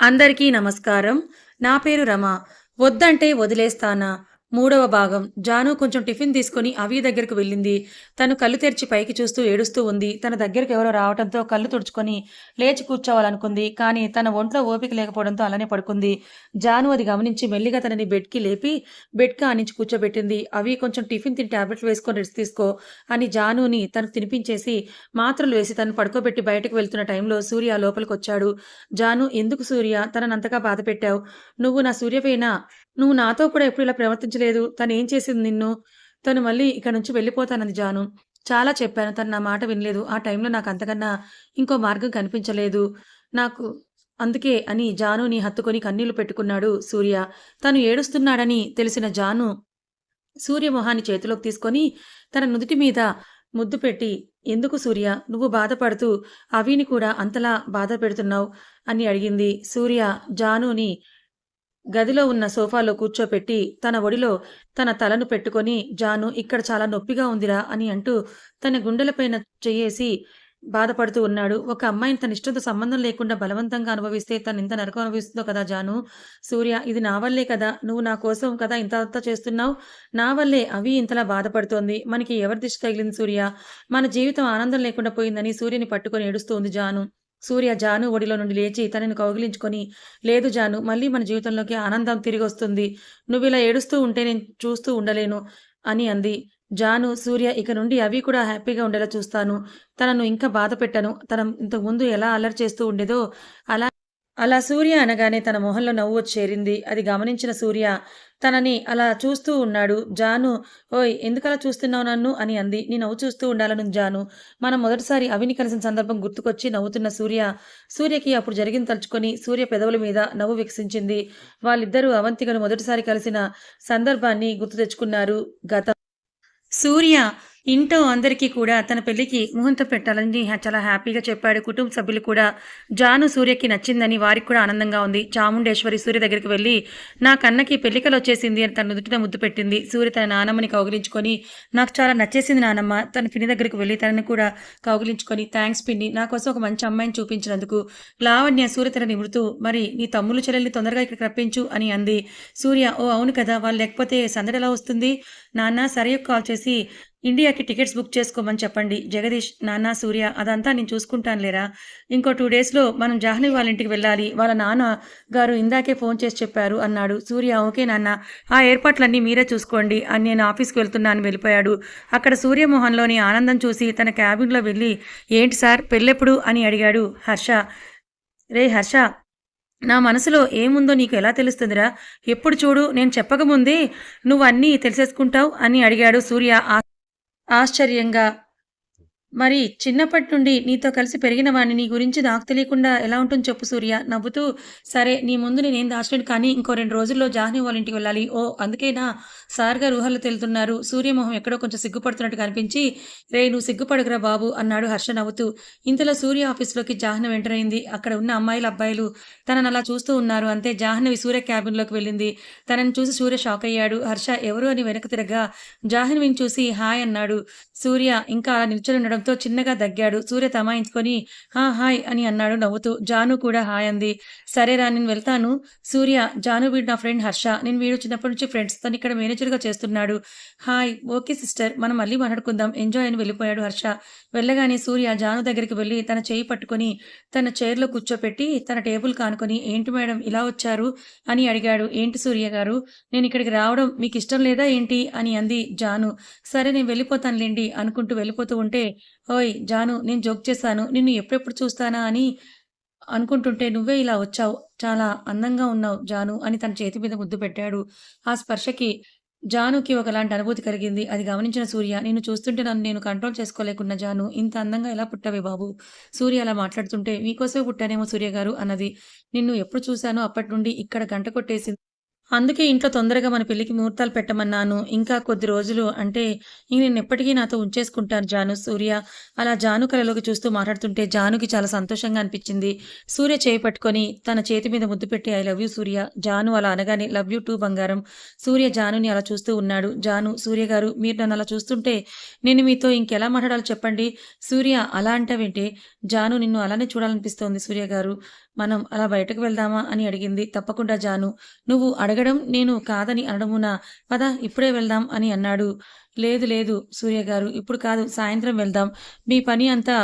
అందరికీ నమస్కారం. నా పేరు రమ. వద్దంటే వదిలేస్తానా? మూడవ భాగం. జాను కొంచెం టిఫిన్ తీసుకొని అవి దగ్గరకు వెళ్ళింది. తను కళ్ళు తెరిచి పైకి చూస్తూ ఏడుస్తూ ఉంది. తన దగ్గరికి ఎవరో రావడంతో కళ్ళు తుడుచుకొని లేచి కూర్చోవాలనుకుంది. కానీ తన ఒంట్లో ఓపిక లేకపోవడంతో అలానే పడుకుంది. జాను అది గమనించి మెల్లిగా తనని బెడ్కి లేపి బెడ్కి ఆనించి కూర్చోబెట్టింది. అవి కొంచెం టిఫిన్ తిని టాబ్లెట్లు వేసుకొని రెస్ట్ తీసుకో అని జానుని తనకు తినిపించేసి మాత్రలు వేసి తను పడుకోబెట్టి బయటకు వెళ్తున్న టైంలో సూర్య లోపలికి వచ్చాడు జాను ఎందుకు సూర్య? తననంతగా బాధ పెట్టావు నువ్వు నా సూర్యపైన నువ్వు నాతో కూడా ఎప్పుడు ఇలా ప్రవర్తించలేదు. తను ఏం చేసింది నిన్ను? తను మళ్ళీ ఇక్కడ నుంచి వెళ్ళిపోతానని జాను. చాలా చెప్పాను. తను నా మాట వినలేదు. ఆ టైంలో నాకు అంతకన్నా ఇంకో మార్గం కనిపించలేదు. నాకు అందుకే అని జానుని హత్తుకొని కన్నీళ్ళు పెట్టుకున్నాడు సూర్య. తను ఏడుస్తున్నాడని తెలిసిన జాను సూర్య మొహాన్ని చేతిలోకి తీసుకొని తన నుదుటి మీద ముద్దు పెట్టి ఎందుకు సూర్య? నువ్వు బాధపడుతూ అవిని కూడా అంతలా బాధ పెడుతున్నావు? అని అడిగింది. సూర్య జానుని గదిలో ఉన్న సోఫాలో కూర్చోపెట్టి తన ఒడిలో తన తలను పెట్టుకొని జాను ఇక్కడ చాలా నొప్పిగా ఉందిరా అని అంటూ తన గుండెలపైన చేయేసి బాధపడుతూ ఉన్నాడు. ఒక అమ్మాయిని తన ఇష్టంతో సంబంధం లేకుండా బలవంతంగా అనుభవిస్తే తను ఇంత నరకం అనుభవిస్తుందో కదా జాను? సూర్య ఇది నా వల్లే కదా. నువ్వు నా కోసం కదా ఇంత అంతా చేస్తున్నావు? నా వల్లే అవి ఇంతలా బాధపడుతోంది. మనకి ఎవరి దిష్టి తగిలింది సూర్య? మన జీవితం ఆనందం లేకుండా పోయిందని సూర్యని పట్టుకొని ఏడుస్తోంది జాను. సూర్య జాను ఒడిలో నుండి లేచి తనని కౌగిలించుకొని లేదు జాను మళ్ళీ మన జీవితంలోకి ఆనందం తిరిగి వస్తుంది. నువ్వు ఇలా ఏడుస్తూ ఉంటే నేను చూస్తూ ఉండలేను అని అంది. జాను సూర్య ఇక నుండి అవి కూడా హ్యాపీగా ఉండేలా చూస్తాను. తనను ఇంకా బాధ పెట్టను. తన ఇంతకుముందు ఎలా అల్లరి చేస్తూ ఉండేదో అలా అలా సూర్య అనగానే తన మొహంలో నవ్వు వచ్చేరింది అది గమనించిన సూర్య తనని అలా చూస్తూ ఉన్నాడు. జాను ఓయ్ ఎందుకలా చూస్తున్నావు నన్ను? అని అంది. నీ నవ్వు చూస్తూ ఉండాలను జాను. మనం మొదటిసారి అవిని కలిసిన సందర్భం గుర్తుకొచ్చి నవ్వుతున్న సూర్య సూర్యకి అప్పుడు జరిగింది తలుచుకొని సూర్య పెదవుల మీద నవ్వు వికసించింది. వాళ్ళిద్దరూ అవంతికను మొదటిసారి కలిసిన సందర్భాన్ని గుర్తు తెచ్చుకున్నారు. గత సూర్య ఇంట్లో అందరికీ కూడా తన పెళ్ళికి ముహూర్తం పెట్టాలని చాలా హ్యాపీగా చెప్పాడు. కుటుంబ సభ్యులు కూడా జాను సూర్యకి నచ్చిందని వారికి కూడా ఆనందంగా ఉంది. చాముండేశ్వరి సూర్య దగ్గరికి వెళ్ళి నా కన్నకి పెళ్ళికలు వచ్చేసింది అని తన నుదుటిన ముద్దు పెట్టింది. సూర్య తన నానమ్మని కౌగిలించుకొని నాకు చాలా నచ్చేసింది నానమ్మ. తన పిన్ని దగ్గరికి వెళ్ళి తనని కూడా కౌగిలించుకొని థ్యాంక్స్ పిన్ని. నా కోసం ఒక మంచి అమ్మాయిని చూపించినందుకు. లావణ్య సూర్య తన నిమృతూ మరి నీ తమ్ముళ్ళు చెల్లెల్ని తొందరగా ఇక్కడికి రప్పించు అని అంది. సూర్య ఓ అవును కదా. వాళ్ళు లేకపోతే సందడి ఎలా వస్తుంది? నాన్న సరే కాల్ చేసి ఇండియాకి టికెట్స్ బుక్ చేసుకోమని చెప్పండి. జగదీష్ నాన్న సూర్య అదంతా నేను చూసుకుంటాను లేరా? ఇంకో టూ డేస్లో మనం జాహ్నవి వాళ్ళ ఇంటికి వెళ్ళాలి. వాళ్ళ నాన్న గారు ఇందాకే ఫోన్ చేసి చెప్పారు అన్నాడు. సూర్య ఓకే నాన్న. ఆ ఏర్పాట్లన్నీ మీరే చూసుకోండి. అని నేను ఆఫీస్కి వెళ్తున్నాను వెళ్ళిపోయాడు. అక్కడ సూర్యమోహన్లోని ఆనందం చూసి తన క్యాబిన్లో వెళ్ళి ఏంటి సార్ పెళ్ళెప్పుడు? అని అడిగాడు హర్ష. రే హర్ష నా మనసులో ఏముందో నీకు ఎలా తెలుస్తుందిరా? ఎప్పుడు చూడు నేను చెప్పకముందే నువ్వు అన్నీ తెలిసేసుకుంటావు? అని అడిగాడు సూర్య. ఆ- ఆశ్చర్యంగా మరి చిన్నప్పటి నుండి నీతో కలిసి పెరిగిన వాడిని నీ గురించి నాకు తెలియకుండా ఎలా ఉంటుందో చెప్పు సూర్య? నవ్వుతూ సరే నీ ముందు నేనేం దాచలేను కానీ ఇంకో రెండు రోజుల్లో జాహ్నవి వాళ్ళ ఇంటికి వెళ్ళాలి. ఓ అందుకేనా సార్ గారు తెలుతున్నారు. సూర్యమోహం ఎక్కడో కొంచెం సిగ్గుపడుతున్నట్టు కనిపించి రే నువ్వు సిగ్గుపడగరా బాబు అన్నాడు హర్ష నవ్వుతూ. ఇంతలో సూర్య ఆఫీస్లోకి జాహ్నవి ఎంటర్ అయింది. అక్కడ ఉన్న అమ్మాయిల అబ్బాయిలు తనని అలా చూస్తూ ఉన్నారు. అంతే జాహ్నవి సూర్య క్యాబిన్లోకి వెళ్ళింది. తనని చూసి సూర్య షాక్ అయ్యాడు. హర్ష ఎవరు అని వెనక తిరగా జాహ్నవిని చూసి హాయ్ అన్నాడు. సూర్య ఇంకా అలా నిల్చొని ఉండడంతో చిన్నగా దగ్గాడు. సూర్య తమాయించుకొని హా హాయ్ అని అన్నాడు నవ్వుతూ. జాను కూడా హాయ్ అంది. సరేరా నేను వెళ్తాను. సూర్య జాను వీడు నా ఫ్రెండ్ హర్ష. నేను వీడు చిన్నప్పటి నుంచి ఫ్రెండ్స్. తను ఇక్కడ మేనేజర్గా చేస్తున్నాడు. Hi okay sister. మనం మళ్ళీ మాట్లాడుకుందాం. ఎంజాయ్ అని వెళ్ళిపోయాడు హర్ష. వెళ్ళగానే సూర్య జాను దగ్గరికి వెళ్ళి తన చేయి పట్టుకొని తన చైర్లో కూర్చోపెట్టి తన టేబుల్ కానుకొని ఏంటి మేడం ఇలా వచ్చారు? అని అడిగాడు. ఏంటి సూర్య గారు? నేను ఇక్కడికి రావడం మీకు ఇష్టం లేదా ఏంటి? అని అంది జాను. సరే నేను వెళ్ళిపోతానులేండి అనుకుంటూ వెళ్ళిపోతూ ఉంటే ఓయ్ జాను నేను జోక్ చేశాను. నిన్ను ఎప్పుడెప్పుడు చూస్తానా అని అనుకుంటుంటే నువ్వే ఇలా వచ్చావు. చాలా అందంగా ఉన్నావు జాను అని తన చేతి మీద ముద్దు పెట్టాడు. ఆ స్పర్శకి జానుకి ఒకలాంటి అనుభూతి కలిగింది. అది గమనించిన సూర్య నిన్ను చూస్తుంటే నన్ను నేను కంట్రోల్ చేసుకోలేకున్న జాను. ఇంత అందంగా ఎలా పుట్టవే బాబు? సూర్య అలా మాట్లాడుతుంటే మీకోసమే పుట్టానేమో సూర్య గారు అన్నది. నిన్ను ఎప్పుడు చూశానో అప్పటి నుండి ఇక్కడ గంట కొట్టేసింది అందుకే ఇంట్లో తొందరగా మన పెళ్ళికి ముహూర్తాలు పెట్టమన్నాను. ఇంకా కొద్ది రోజులు అంటే ఇంక నేను ఎప్పటికీ నాతో ఉంచేసుకుంటాను జాను సూర్య. అలా జాను కలలోకి చూస్తూ మాట్లాడుతుంటే జానుకి చాలా సంతోషంగా అనిపించింది. సూర్య చేయి పట్టుకొని తన చేతి మీద ముద్దు పెట్టి I love you Surya. Jaanu అలా అనగానే లవ్ యూ టూ బంగారం. సూర్య జానుని అలా చూస్తూ ఉన్నాడు. జాను సూర్య గారు మీరు నన్ను అలా చూస్తుంటే నేను మీతో ఇంకెలా మాట్లాడాలో చెప్పండి. సూర్య అలా అంటావేంటి? జాను నిన్ను అలానే చూడాలనిపిస్తోంది సూర్య గారు. మనం అలా బయటకు వెళ్దామా అని అడిగింది. తప్పకుండా జాను. నువ్వు అడగడం నేను కాదని అనడమునా పద ఇప్పుడే వెళ్దాం అని అన్నాడు. లేదు లేదు సూర్య గారు ఇప్పుడు కాదు సాయంత్రం వెళ్దాం. మీ పని అంతా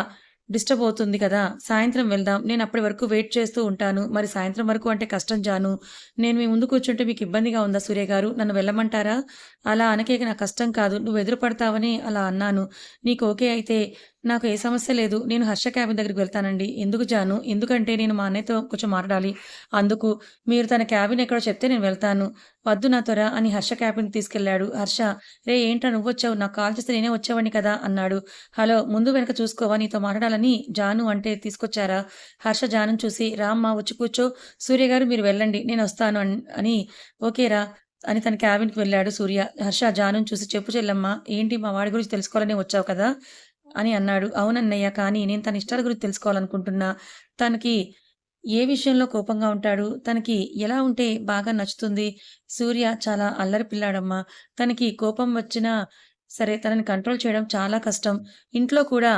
డిస్టర్బ్ అవుతుంది కదా సాయంత్రం వెళ్దాం. నేను అప్పటి వరకు వెయిట్ చేస్తూ ఉంటాను. మరి సాయంత్రం వరకు అంటే కష్టం జాను. నేను మీ ముందు కూర్చుంటే మీకు ఇబ్బందిగా ఉందా సూర్య గారు? నన్ను వెళ్ళమంటారా? అలా అనకేక నాకు కష్టం కాదు. నువ్వు ఎదురు పడతావని అలా అన్నాను. నీకు ఓకే అయితే నాకు ఏ సమస్య లేదు. నేను హర్ష క్యాబిన్ దగ్గరికి వెళ్తానండి. ఎందుకు జాను? ఎందుకంటే నేను మా అన్నయ్యతో కొంచెం మాట్లాడాలి. అందుకు మీరు తన క్యాబిన్ ఎక్కడో చెప్తే నేను వెళ్తాను. వద్దు నా త్వర అని హర్ష క్యాబిన్ తీసుకెళ్ళాడు. హర్ష రే ఏంటా నువ్వు వచ్చావు? నాకు కాల్ చేస్తే నేనే వచ్చేవాడిని కదా అన్నాడు. హలో ముందు వెనక చూసుకోవా? నీతో మాట్లాడాలని జాను అంటే తీసుకొచ్చారా? హర్ష జాను చూసి రామ్మా వచ్చి కూర్చో. సూర్య గారు మీరు వెళ్ళండి. నేను వస్తాను అన్- అని ఓకేరా అని తన క్యాబిన్కి వెళ్ళాడు సూర్య. హర్ష జాను చూసి చెప్పు చెల్లమ్మ ఏంటి మా వాడి గురించి తెలుసుకోవాలని వచ్చావు కదా? అని అన్నాడు. అవునన్నయ్య కానీ నేను తన ఇష్టాల గురించి తెలుసుకోవాలనుకుంటున్నా. తనకి ఏ విషయంలో కోపంగా ఉంటాడు? తనకి ఎలా ఉంటే బాగా నచ్చుతుంది? సూర్య చాలా అల్లరి పిల్లాడమ్మా. తనకి కోపం వచ్చినా సరే తనని కంట్రోల్ చేయడం చాలా కష్టం. ఇంట్లో కూడా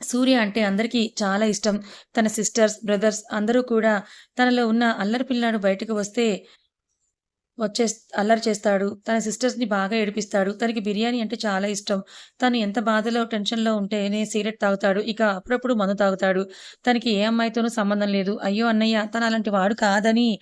సూర్య అంటే అందరికీ చాలా ఇష్టం. తన సిస్టర్స్ బ్రదర్స్ అందరూ కూడా తనలో ఉన్న అల్లరి పిల్లాడు బయటకు వస్తే వచ్చే అల్లరి చేస్తాడు. తన సిస్టర్స్ని బాగా ఏడిపిస్తాడు. తనకి బిర్యానీ అంటే చాలా ఇష్టం. తను ఎంత బాధలో టెన్షన్లో ఉంటేనే సిగరెట్ తాగుతాడు. ఇక అప్పుడప్పుడు మందు తాగుతాడు. తనకి ఏ అమ్మాయితోనూ సంబంధం లేదు. అయ్యో అన్నయ్య తను అలాంటి వాడు కాదని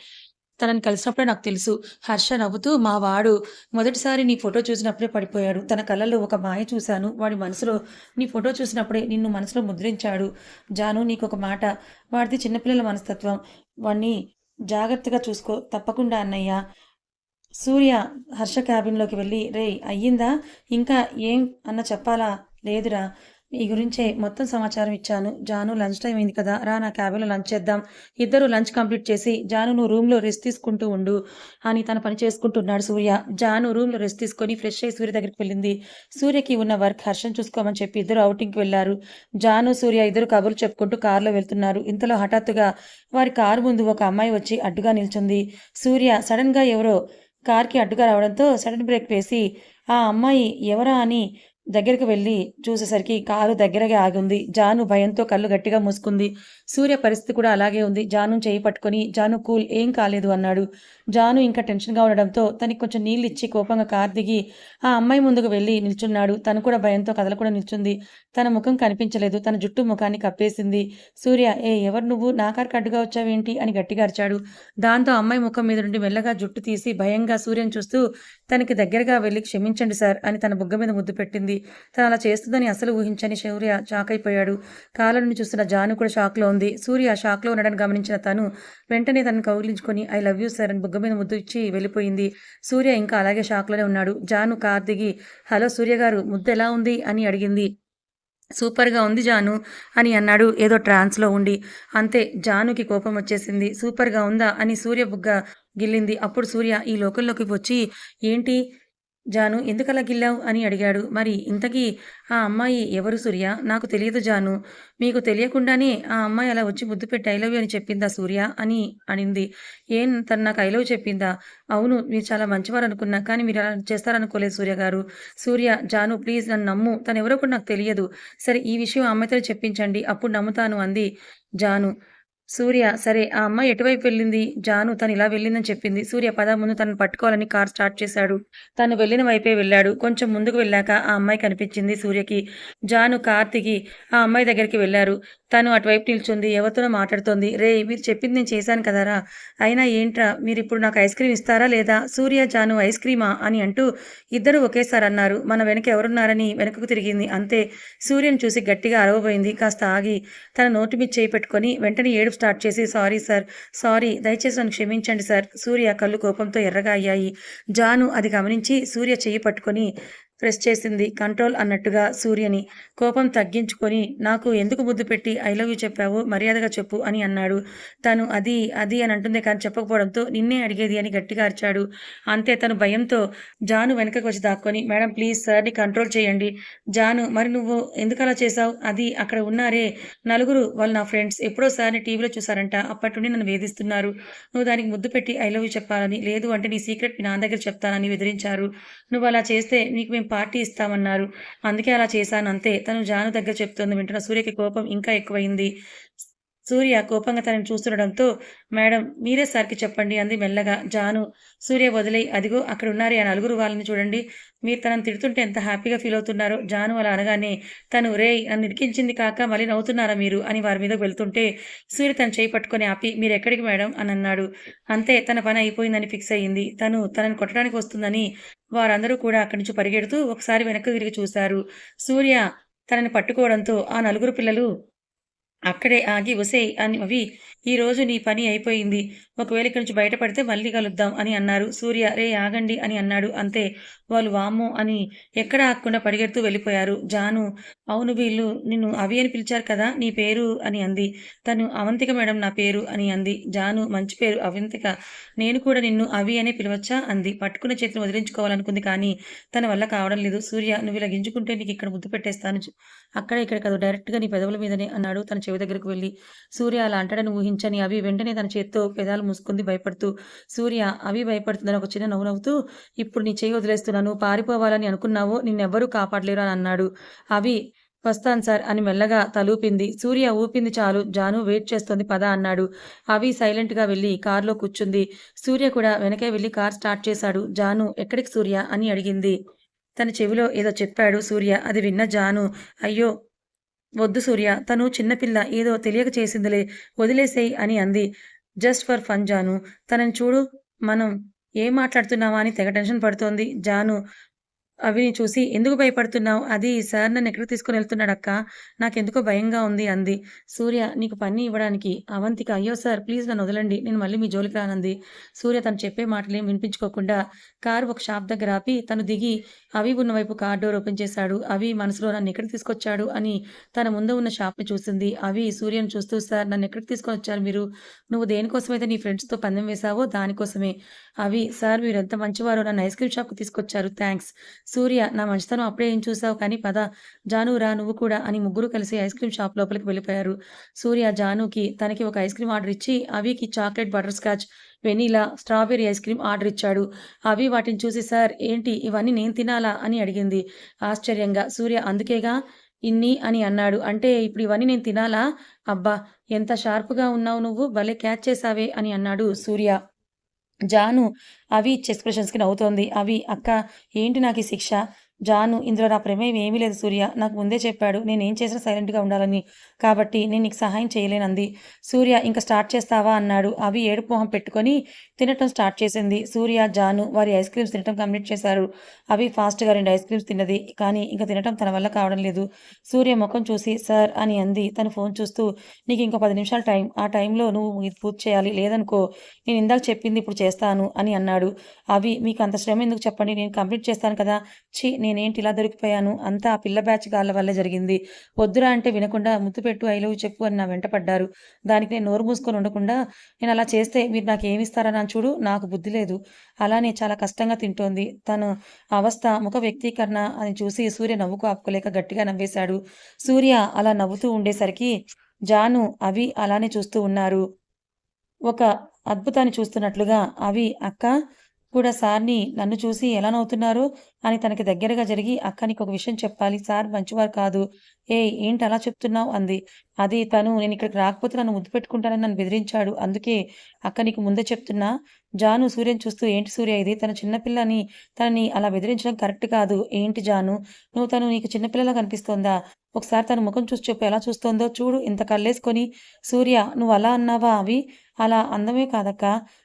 తనని కలిసినప్పుడే నాకు తెలుసు. హర్ష నవ్వుతూ మా వాడు మొదటిసారి నీ ఫోటో చూసినప్పుడే పడిపోయాడు. తన కళ్ళలో ఒక మాయ చూశాను. వాడి మనసులో నీ ఫోటో చూసినప్పుడే నిన్ను మనసులో ముద్రించాడు. జాను నీకు ఒక మాట. వాడిది చిన్నపిల్లల మనస్తత్వం. వాడిని జాగ్రత్తగా చూసుకో. తప్పకుండా అన్నయ్య. సూర్య హర్ష క్యాబిన్లోకి వెళ్ళి రే అయ్యిందా? ఇంకా ఏం అన్న చెప్పాలా? లేదురా. ఈ గురించే మొత్తం సమాచారం ఇచ్చాను. జాను లంచ్ టైం అయింది కదా రా నా క్యాబిన్లో లంచ్ చేద్దాం. ఇద్దరు లంచ్ కంప్లీట్ చేసి జాను నువ్వు రూమ్లో రెస్ట్ తీసుకుంటూ ఉండు అని తన పని చేసుకుంటున్నాడు సూర్య. జాను రూమ్లో రెస్ట్ తీసుకొని ఫ్రెష్ అయ్యి సూర్య దగ్గరికి వెళ్ళింది. సూర్యకి ఉన్న వర్క్ హర్షం చూసుకోమని చెప్పి ఇద్దరు అవుటింగ్కి వెళ్ళారు. జాను సూర్య ఇద్దరు కబుర్లు చెప్పుకుంటూ కారులో వెళ్తున్నారు. ఇంతలో హఠాత్తుగా వారి కారు ముందు ఒక అమ్మాయి వచ్చి అడ్డుగా నిల్చుంది. సూర్య సడన్గా ఎవరో కార్కి అడ్డుగా రావడంతో సడన్ బ్రేక్ వేసి ఆ అమ్మాయి ఎవరా అని దగ్గరికి వెళ్ళి చూసేసరికి కారు దగ్గరగా ఆగింది. జాను భయంతో కళ్ళు గట్టిగా మూసుకుంది. సూర్య పరిస్థితి కూడా అలాగే ఉంది. జాను చేయి పట్టుకొని జాను కూల్ ఏం కాలేదు అన్నాడు. జాను ఇంకా టెన్షన్గా ఉండడంతో తనకి కొంచెం నీళ్ళు ఇచ్చి కోపంగా కారు దిగి ఆ అమ్మాయి ముందుకు వెళ్ళి నిల్చున్నాడు. తను కూడా భయంతో కదలకుండా నిల్చుంది. తన ముఖం కనిపించలేదు. తన జుట్టు ముఖాన్ని కప్పేసింది. సూర్య ఏ ఎవరు నువ్వు? నా కారుకి అడ్డుగా వచ్చావేంటి? అని గట్టిగా అరిచాడు. దాంతో అమ్మాయి ముఖం మీద నుండి మెల్లగా జుట్టు తీసి భయంగా సూర్యను చూస్తూ తనకి దగ్గరగా వెళ్ళి క్షమించండి సార్ అని తన బుగ్గ మీద ముద్దు పెట్టింది. తను అలా చేస్తుందని అసలు ఊహించని సూర్య షాక్ అయిపోయాడు కాళ్ళ నుండి చూస్తున్న జాను కూడా షాక్లో ఉంది. సూర్య షాక్లో ఉండడానికి గమనించిన తను వెంటనే తనను కౌగిలించుకొని ఐ లవ్ యూ సార్ అని బుగ్గ మీద ముద్దు ఇచ్చి వెళ్ళిపోయింది. సూర్య ఇంకా అలాగే షాక్లోనే ఉన్నాడు. జాను కార్ దిగి హలో సూర్య గారు ముద్దు ఎలా ఉంది? అని అడిగింది. సూపర్గా ఉంది జాను అని అన్నాడు. ఏదో ట్రాన్స్లో ఉండి అంతే జానుకి కోపం వచ్చేసింది. సూపర్గా ఉందా? అని సూర్య బుగ్గ గిల్లింది. అప్పుడు సూర్య ఈ లోకంలోకి వచ్చి ఏంటి? జాను ఎందుకలా గిల్లావు? అని అడిగాడు. మరి ఇంతకీ ఆ అమ్మాయి ఎవరు సూర్య? నాకు తెలియదు జాను. మీకు తెలియకుండానే ఆ అమ్మాయి అలా వచ్చి ముద్దు పెట్టి ఐ లవ్ యూ అని చెప్పిందా సూర్య? అని అనింది. ఏం? తను నాకు ఐ లవ్ చెప్పిందా? అవును మీరు చాలా మంచివారు అనుకున్నా కానీ మీరు అలా చేస్తారనుకోలేదు సూర్య గారు. సూర్య జాను ప్లీజ్ నన్ను నమ్ము. తను ఎవరో కూడా నాకు తెలియదు. సరే ఈ విషయం అమ్మాయితో చెప్పించండి. అప్పుడు నమ్ముతాను అంది జాను. సూర్య సరే ఆ అమ్మాయి ఎటువైపు వెళ్ళింది? జాను తను ఇలా వెళ్ళిందని చెప్పింది. సూర్య పద ముందు తనను పట్టుకోవాలని కార్ స్టార్ట్ చేశాడు. తను వెళ్ళిన వైపే వెళ్ళాడు. కొంచెం ముందుకు వెళ్ళాక ఆ అమ్మాయి కనిపించింది సూర్యకి. జాను కార్తికి ఆ అమ్మాయి దగ్గరికి వెళ్ళారు. తను అటువైపు నిల్చుంది ఎవరితోనో మాట్లాడుతోంది. రే మీరు చెప్పింది నేను చేశాను కదరా. అయినా ఏంట్రా మీరు ఇప్పుడు నాకు ఐస్ క్రీమ్ ఇస్తారా లేదా? సూర్య జాను ఐస్ క్రీమా? అని అంటూ ఇద్దరు ఒకేసారి అన్నారు. మన వెనక ఎవరున్నారని వెనకకు తిరిగింది. అంతే. సూర్యను చూసి గట్టిగా అరవబోయింది. కాస్త ఆగి. తన నోటి మీద చేయి పెట్టుకొని వెంటనే ఏడుపు స్టార్ట్ చేసి సారీ సార్ సారీ. దయచేసి నన్ను క్షమించండి సార్. సూర్య కళ్ళు కోపంతో ఎర్రగా అయ్యాయి. జాను అది గమనించి సూర్య చెయ్యి పట్టుకొని ప్రెస్ చేసింది. కంట్రోల్ అన్నట్టుగా సూర్యని. కోపం తగ్గించుకొని నాకు ఎందుకు ముద్దు పెట్టి ఐ లవ్ యూ చెప్పావు? మర్యాదగా చెప్పు అని అన్నాడు. తను అది అది అని అంటుంది కానీ చెప్పకపోవడంతో నిన్నే అడిగేది అని గట్టిగా అరిచాడు. అంతే తను భయంతో జాను వెనకకు వచ్చి దాక్కొని మేడం ప్లీజ్ సార్ని కంట్రోల్ చేయండి. జాను మరి నువ్వు ఎందుకు అలా చేసావు అది అక్కడ ఉన్నారే. నలుగురు వాళ్ళు నా ఫ్రెండ్స్ ఎప్పుడో సార్ని టీవీలో చూసారంట అప్పటి నుండి నన్ను వేధిస్తున్నారు. నువ్వు దానికి ముద్దు పెట్టి ఐ లవ్ యూ చెప్పాలని లేదు అంటే నీ సీక్రెట్ నా దగ్గర చెప్తానని బెదిరించారు. నువ్వు అలా చేస్తే నీకు మేము పార్టీ ఇస్తామన్నారు. అందుకే అలా చేశాను. అంతే. తను జాను దగ్గర చెప్తోంది. వింటున్న సూర్యకి కోపం ఇంకా ఎక్కువైంది. సూర్య కోపంగా తనని చూస్తుండడంతో మేడం మీరే సార్కి చెప్పండి అంది మెల్లగా జాను. సూర్య వదిలే అదిగో అక్కడ ఉన్నారే ఆ నలుగురు వాళ్ళని చూడండి. మీరు తనని తిడుతుంటే ఎంత హ్యాపీగా ఫీల్ అవుతున్నారో జాను అలా అనగానే తను రే నన్ను ఇరికించింది కాక మళ్ళీ నవ్వుతున్నారా మీరు? అని వారి మీద వెళ్తుంటే సూర్య తను చేయి పట్టుకొని ఆపి మీరు ఎక్కడికి మేడం? అని అన్నాడు. అంతే తన పని అయిపోయిందని ఫిక్స్ అయ్యింది. తను తనని కొట్టడానికి వస్తుందని వారందరూ కూడా అక్కడి నుంచి పరిగెడుతూ ఒకసారి వెనక్కి తిరిగి చూశారు. సూర్య తనని పట్టుకోవడంతో ఆ నలుగురు పిల్లలు అక్కడే ఆగి వసే అని అవి ఈరోజు నీ పని అయిపోయింది. ఒకవేళ ఇక్కడి నుంచి బయటపడితే మళ్ళీ కలుద్దాం అని అన్నారు. సూర్య రే ఆగండి అని అన్నాడు. అంతే. వాళ్ళు వామ్మో అని ఎక్కడ ఆగకుండా పరిగెడుతూ వెళ్ళిపోయారు. జాను అవును వీళ్ళు నిన్ను అవి అని పిలిచారు కదా నీ పేరు అని అంది. తను అవంతిక మేడం నా పేరు అని అంది. జాను మంచి పేరు. అవంతిక నేను కూడా నిన్ను అవి అనే పిలవచ్చా అంది. పట్టుకున్న చేతిని వదిలించుకోవాలనుకుంది కానీ తన వల్ల కావడం లేదు. సూర్య నువ్వు ఇలా గింజుకుంటే నీకు ఇక్కడ ముద్దు పెట్టేస్తాను. అక్కడ ఇక్కడ కాదు డైరెక్ట్గా నీ పెదవుల మీదనే అన్నాడు తన చెవి దగ్గరకు వెళ్ళి సూర్య అలా అంటాడని ఊహించని అవి వెంటనే తన చేత్తో పెదాలు మూసుకుంది భయపడుతూ సూర్య అవి భయపడుతుందని ఒక చిన్న నవ్వు నవ్వుతూ ఇప్పుడు నీ చేయి వదిలేస్తున్నాను పారిపోవాలని అనుకున్నావో నిన్నెవ్వరూ కాపాడలేరు అని అన్నాడు. అవి వస్తాను సార్ అని మెల్లగా తలూపింది. సూర్య ఊపింది చాలు జాను వెయిట్ చేస్తోంది పద అన్నాడు. అవి సైలెంట్గా వెళ్ళి కారులో కూర్చుంది. సూర్య కూడా వెనకే వెళ్ళి కార్ స్టార్ట్ చేశాడు. జాను ఎక్కడికి సూర్య? అని అడిగింది. తన చెవిలో ఏదో చెప్పాడు సూర్య. అది విన్న జాను అయ్యో వద్దు సూర్య. తను చిన్నపిల్ల ఏదో తెలియక చేసిందిలే. వదిలేసేయి అని అంది. Just for fun Jaanu. తనని చూడు మనం ఏం మాట్లాడుతున్నావా అని తెగ టెన్షన్ పడుతోంది జాను. అవిని చూసి ఎందుకు భయపడుతున్నావు? అది సార్ నన్ను ఎక్కడికి తీసుకుని వెళ్తున్నాడక్క నాకెందుకో భయంగా ఉంది అంది. సూర్య నీకు పని ఇవ్వడానికి. అవంతిక అయ్యో సార్ ప్లీజ్ నన్ను వదలండి. నేను మళ్ళీ మీ జోలికి రానంది. సూర్య తను చెప్పే మాటలేం వినిపించుకోకుండా కారు ఒక షాప్ దగ్గర ఆపి తను దిగి అవి ఉన్న వైపు కార్ డోర్ ఓపెన్ చేశాడు. అవి మనసులో నన్ను ఎక్కడికి తీసుకొచ్చాడు? అని తన ముందు ఉన్న షాప్ని చూసింది. అవి సూర్యను చూస్తూ సార్ నన్ను ఎక్కడికి తీసుకొని వచ్చారు మీరు? నువ్వు దేనికోసమైతే నీ ఫ్రెండ్స్తో పందెం వేశావో దానికోసమే. అవి సార్ మీరు ఎంత మంచివారో నన్ను ఐస్ క్రీమ్ షాప్కి తీసుకొచ్చారు. థ్యాంక్స్ సూర్య నా మంచితనం అప్పుడే ఏం చూసావు? కానీ పద. జాను రా నువ్వు కూడా అని ముగ్గురు కలిసి ఐస్ క్రీమ్ షాప్ లోపలికి వెళ్ళిపోయారు. సూర్య జానుకి తనకి ఒక ఐస్ క్రీమ్ ఆర్డర్ ఇచ్చి అవికి chocolate butterscotch vanilla strawberry ice cream order ఇచ్చాడు. అవి వాటిని చూసి సార్ ఏంటి? ఇవన్నీ నేను తినాలా? అని అడిగింది. ఆశ్చర్యంగా సూర్య అందుకేగా? ఇన్ని? అని అన్నాడు. అంటే ఇప్పుడు ఇవన్నీ నేను తినాలా? అబ్బా ఎంత షార్ప్గా ఉన్నావు నువ్వు? భలే క్యాచ్ చేసావే అని అన్నాడు సూర్య. జాను అవి ఎక్స్ప్రెషన్స్కి నవ్వుతోంది. అవి అక్క ఏంటి నాకు ఈ శిక్ష? జాను ఇందులో నా ప్రమేయం ఏమీ లేదు సూర్య. నాకు ముందే చెప్పాడు నేను ఏం చేసినా సైలెంట్గా ఉండాలని. కాబట్టి నేను నీకు సహాయం చేయలేనంది. సూర్య ఇంకా స్టార్ట్ చేస్తావా? అన్నాడు. అవి ఏడు పోహం పెట్టుకొని తినటం స్టార్ట్ చేసింది. సూర్య జాను వారి ఐస్ క్రీమ్స్ తినటం కంప్లీట్ చేశారు. అవి ఫాస్ట్గా రెండు ఐస్ క్రీమ్స్ తిన్నది. కానీ ఇంకా తినటం తన వల్ల కావడం లేదు. సూర్య ముఖం చూసి సార్ అని అంది. తను ఫోన్ చూస్తూ నీకు ఇంకో పది నిమిషాల టైం. ఆ టైంలో నువ్వు ఇది పూర్తి చేయాలి. లేదనుకో నేను ఇందాక చెప్పింది ఇప్పుడు చేస్తాను అని అన్నాడు. అవి మీకు అంత శ్రమ ఎందుకు చెప్పండి? నేను కంప్లీట్ చేస్తాను కదా. ఛీ నేనేంటి ఇలా దొరికిపోయాను? అంతా ఆ పిల్ల బ్యాచ్ గాళ్ళ వల్ల జరిగింది. వద్దురా అంటే వినకుండా ముద్దు పెట్టు ఐ లవ్ చెప్పు అని నా వెంట పడ్డారు. దానికి నేను నోరు మూసుకొని ఉండకుండా నేను అలా చేస్తే మీరు నాకు ఏమి ఇస్తారని చూడు నాకు బుద్ధి లేదు. అలానే చాలా కష్టంగా తింటోంది. తను అవస్థ ముఖ వ్యక్తీకరణ అని చూసి సూర్య నవ్వుకు ఆపుకోలేక గట్టిగా నవ్వేశాడు. సూర్య అలా నవ్వుతూ ఉండేసరికి జాను అవి అలానే చూస్తూ ఉన్నారు. ఒక అద్భుతాన్ని చూస్తున్నట్లుగా అవి అక్క కూడా సార్ని నన్ను చూసి ఎలా నవ్వుతున్నారు అని తనకి దగ్గరగా జరిగి అక్క నీకు ఒక విషయం చెప్పాలి. సార్ మంచివారు కాదు. ఏ ఏంటి అలా చెప్తున్నావు? అంది. అది తను నేను ఇక్కడికి రాకపోతే నన్ను ముద్దు పెట్టుకుంటానని నన్ను బెదిరించాడు. అందుకే అక్క నీకు ముందే చెప్తున్నా. జాను సూర్యని చూస్తూ ఏంటి సూర్య ఇది? తన చిన్నపిల్లని తనని అలా బెదిరించడం కరెక్ట్ కాదు. ఏంటి జాను? నువ్వు తను నీకు చిన్నపిల్లలా కనిపిస్తోందా? ఒకసారి తన ముఖం చూసి చెప్పు. ఎలా చూస్తోందో చూడు. ఇంత కళ్ళేసుకొని సూర్య నువ్వు అలా అన్నావా అవి? అలా అందమే కాదక్క.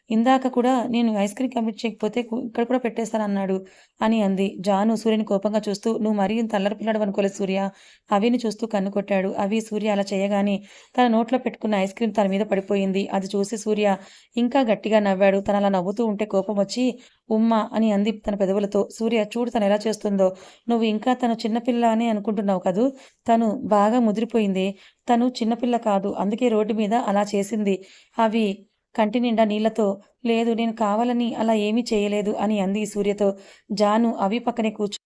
ఇందాక కూడా నేను ఐస్ క్రీమ్ కంప్లీట్ చేయకపోతే ఇక్కడ కూడా పెట్టేస్తాను అన్నాడు అని అంది. జాను సూర్యని కోపంగా చూస్తూ నువ్వు మరీ ఇంత అల్లరి అనుకోలేదు సూర్య. అవిని చూస్తూ కన్ను కొట్టాడు. అవి సూర్య అలా చేయగానే తన నోట్లో పెట్టుకున్న ఐస్ క్రీమ్ తన మీద పడిపోయింది. అది చూసి సూర్య ఇంకా గట్టిగా నవ్వాడు. తన అలా నవ్వుతూ ఉంటే కోపం వచ్చి ఉమ్మ అని అంది తన పెదవులతో. సూర్య చూడు తను ఎలా చేస్తుందో. నువ్వు ఇంకా తను చిన్నపిల్ల అని అనుకుంటున్నావు కదూ? తను బాగా ముదిరిపోయింది. తను చిన్నపిల్ల కాదు. అందుకే రోడ్డు మీద అలా చేసింది. అవి కంటి నిండా నీళ్ళతో లేదు నేను కావాలని అలా ఏమీ చేయలేదు అని అంది సూర్యతో. జాను అవి పక్కనే కూర్చు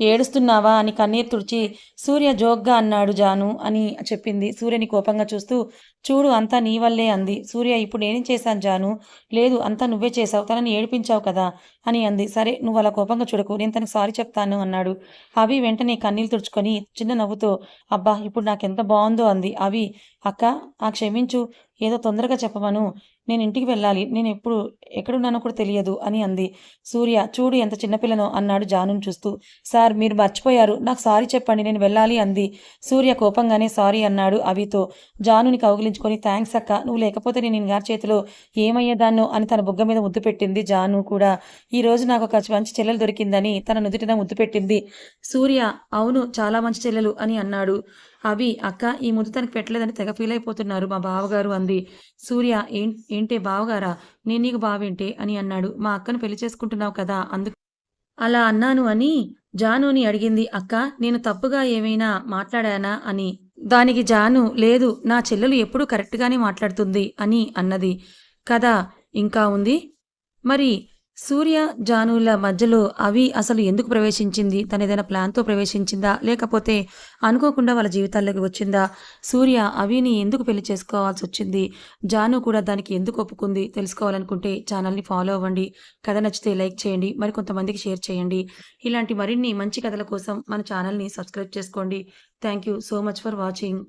ఏడుస్తున్నావా అని కన్నీరు తుడిచి సూర్య జోగ్గా అన్నాడు జాను అని చెప్పింది. సూర్యని కోపంగా చూస్తూ చూడు అంతా నీ వల్లే అంది. సూర్య ఇప్పుడు నేనేం చేశాను జాను? లేదు అంతా నువ్వే చేశావు. తనని ఏడిపించావు కదా అని అంది. సరే నువ్వు అలా కోపంగా చూడకు. నేను తనకు సారీ చెప్తాను అన్నాడు. అవి వెంటనే కన్నీళ్ళు తుడుచుకొని చిన్న నవ్వుతో అబ్బా ఇప్పుడు నాకెంత బాగుందో అంది. అవి అక్క ఆ క్షమించు. ఏదో తొందరగా చెప్పమను. నేను ఇంటికి వెళ్ళాలి. నేను ఎప్పుడు ఎక్కడున్నానో కూడా తెలియదు అని అంది. సూర్య చూడు ఎంత చిన్నపిల్లనో అన్నాడు జానుని చూస్తూ. సార్ మీరు మర్చిపోయారు. నాకు సారీ చెప్పండి నేను వెళ్ళాలి అంది. సూర్య కోపంగానే సారీ అన్నాడు అవితో. జానుని కౌగిలించుకొని థ్యాంక్స్ అక్క నువ్వు లేకపోతే నేను గారి చేతిలో ఏమయ్యేదాన్నో అని తన బుగ్గ మీద ముద్దు పెట్టింది జాను కూడా. ఈ రోజు నాకు ఒక మంచి చెల్లెలు దొరికిందని తన నుదుటిన ముద్దు పెట్టింది. సూర్య అవును చాలా మంచి చెల్లెలు అని అన్నాడు. అవి అక్క ఈ ముద్దు తనకి పెట్టలేదని తెగ ఫీల్ అయిపోతున్నారు మా బావగారు అంది. సూర్య ఏం ఏంటే బావగారా? నేను నీకు బావేంటే? అని అన్నాడు. మా అక్కను పెళ్ళి చేసుకుంటున్నావు కదా అందుకు అలా అన్నాను అని జానుని అడిగింది. అక్క నేను తప్పుగా ఏమైనా మాట్లాడానా? అని. దానికి జాను లేదు నా చెల్లెలు ఎప్పుడూ కరెక్ట్గానే మాట్లాడుతుంది అని అన్నది. కదా ఇంకా ఉంది? మరి సూర్య జానుల మధ్యలో అవి అసలు ఎందుకు ప్రవేశించింది? తన ఏదైనా ప్లాన్తో ప్రవేశించిందా? లేకపోతే అనుకోకుండా వాళ్ళ జీవితాల్లోకి వచ్చిందా? సూర్య అవిని ఎందుకు పెళ్ళి చేసుకోవాల్సి వచ్చింది? జాను కూడా దానికి ఎందుకు ఒప్పుకుంది? తెలుసుకోవాలనుకుంటే ఛానల్ని ఫాలో అవ్వండి. కథ నచ్చితే లైక్ చేయండి. మరి కొంతమందికి షేర్ చేయండి. ఇలాంటి మరిన్ని మంచి కథల కోసం మన ఛానల్ని సబ్స్క్రైబ్ చేసుకోండి. Thank you so much for watching